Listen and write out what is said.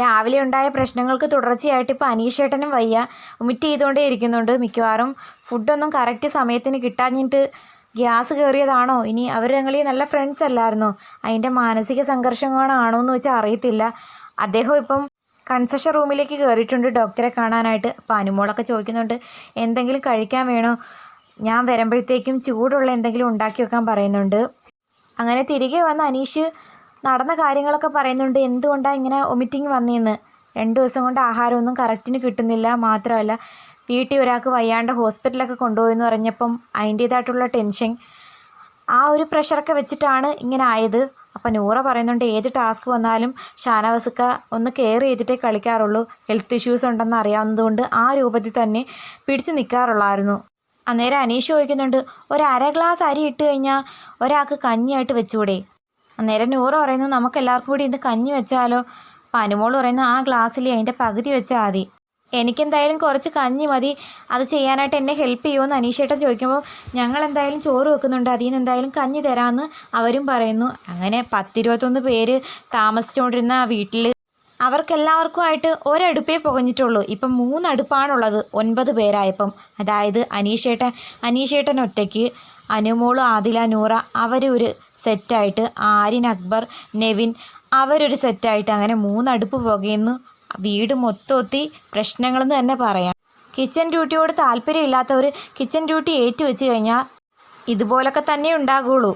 രാവിലെ ഉണ്ടായ പ്രശ്നങ്ങൾക്ക് തുടർച്ചയായിട്ട് ഇപ്പോൾ അനീഷേട്ടനും വയ്യ. വൊമിറ്റ് ചെയ്തുകൊണ്ടേ ഇരിക്കുന്നുണ്ട് മിക്കവാറും. ഫുഡൊന്നും കറക്റ്റ് സമയത്തിന് കിട്ടാഞ്ഞിട്ട് ഗ്യാസ് കയറിയതാണോ ഇനി അവർ ഞങ്ങൾ നല്ല ഫ്രണ്ട്സ് അല്ലായിരുന്നോ? അതിന്റെ മാനസിക സംഘർഷങ്ങളാണോ എന്ന് വെച്ചാൽ അറിയത്തില്ല. അദ്ദേഹം ഇപ്പം കൺസെഷൻ റൂമിലേക്ക് കയറിയിട്ടുണ്ട് ഡോക്ടറെ കാണാനായിട്ട്. അപ്പോൾ അനുമോളൊക്കെ ചോദിക്കുന്നുണ്ട് എന്തെങ്കിലും കഴിക്കാൻ വേണോ? ഞാൻ വരുമ്പോഴത്തേക്കും ചൂടുള്ള എന്തെങ്കിലും ഉണ്ടാക്കി വെക്കാൻ പറയുന്നുണ്ട്. അങ്ങനെ തിരികെ വന്ന അനീഷ് നടന്ന കാര്യങ്ങളൊക്കെ പറയുന്നുണ്ട്. എന്തുകൊണ്ടാണ് ഇങ്ങനെ ഒമിറ്റിങ് വന്നതെന്ന് രണ്ട് ദിവസം കൊണ്ട് ആഹാരമൊന്നും കറക്റ്റിന് കിട്ടുന്നില്ല. മാത്രമല്ല വീട്ടിൽ ഒരാൾക്ക് വയ്യാണ്ട് ഹോസ്പിറ്റലൊക്കെ കൊണ്ടുപോയെന്ന് പറഞ്ഞപ്പം അതിന്റേതായിട്ടുള്ള ടെൻഷൻ ആ ഒരു പ്രഷറൊക്കെ വെച്ചിട്ടാണ് ഇങ്ങനെ ആയത്. അപ്പം നൂറ പറയുന്നുണ്ട് ഏത് ടാസ്ക് വന്നാലും ഷാനവസുക്ക ഒന്ന് കെയർ ചെയ്തിട്ടേ കളിക്കാറുള്ളൂ. ഹെൽത്ത് ഇഷ്യൂസ് ഉണ്ടെന്ന് അറിയാവുന്നതുകൊണ്ട് ആ രൂപത്തിൽ തന്നെ പിടിച്ചു നിൽക്കാറുള്ളായിരുന്നു അന്നേരം അനീഷ് ചോദിക്കുന്നുണ്ട് ഒരു അര ഗ്ലാസ് അരി ഇട്ട് കഴിഞ്ഞാൽ ഒരാൾക്ക് കഞ്ഞിയായിട്ട് വെച്ചുകൂടെ അന്നേരം നൂറ് പറയുന്നു നമുക്ക് എല്ലാവർക്കും കൂടി ഇത് കഞ്ഞി വെച്ചാലോ? അപ്പം അനുമോൾ പറയുന്നു ആ ഗ്ലാസ്സിൽ അതിന്റെ പകുതി വെച്ചാൽ മതി. എനിക്കെന്തായാലും കുറച്ച് കഞ്ഞി മതി. അത് ചെയ്യാനായിട്ട് എന്നെ ഹെൽപ്പ് ചെയ്യുമെന്ന് അനീഷേട്ടൻ ചോദിക്കുമ്പോൾ ഞങ്ങൾ എന്തായാലും ചോറ് വെക്കുന്നുണ്ട്. അതിൽ നിന്ന് എന്തായാലും കഞ്ഞി തരാമെന്ന് അവരും പറയുന്നു. അങ്ങനെ പത്തിരുപത്തൊന്ന് പേര് താമസിച്ചുകൊണ്ടിരുന്ന ആ വീട്ടിൽ അവർക്കെല്ലാവർക്കുമായിട്ട് ഒരടുപ്പേ പുകഞ്ഞിട്ടുള്ളൂ. ഇപ്പം മൂന്നടുപ്പാണുള്ളത് ഒൻപത് പേരായപ്പം. അതായത് അനീഷേട്ടൻ അനീഷേട്ടൻ ഒറ്റയ്ക്ക് അനുമോൾ ആദില നൂറ അവരൊരു സെറ്റായിട്ട് ആര്യൻ അക്ബർ നെവിൻ അവരൊരു സെറ്റായിട്ട് അങ്ങനെ മൂന്നടുപ്പ് പുകയുന്നു വീട് മൊത്തമൊത്തി പ്രശ്നങ്ങളെന്ന് തന്നെ പറയാം. കിച്ചൺ ഡ്യൂട്ടിയോട് താല്പര്യമില്ലാത്തവർ കിച്ചൺ ഡ്യൂട്ടി ഏറ്റുവെച്ച് കഴിഞ്ഞാൽ ഇതുപോലൊക്കെ തന്നെ ഉണ്ടാകുള്ളൂ.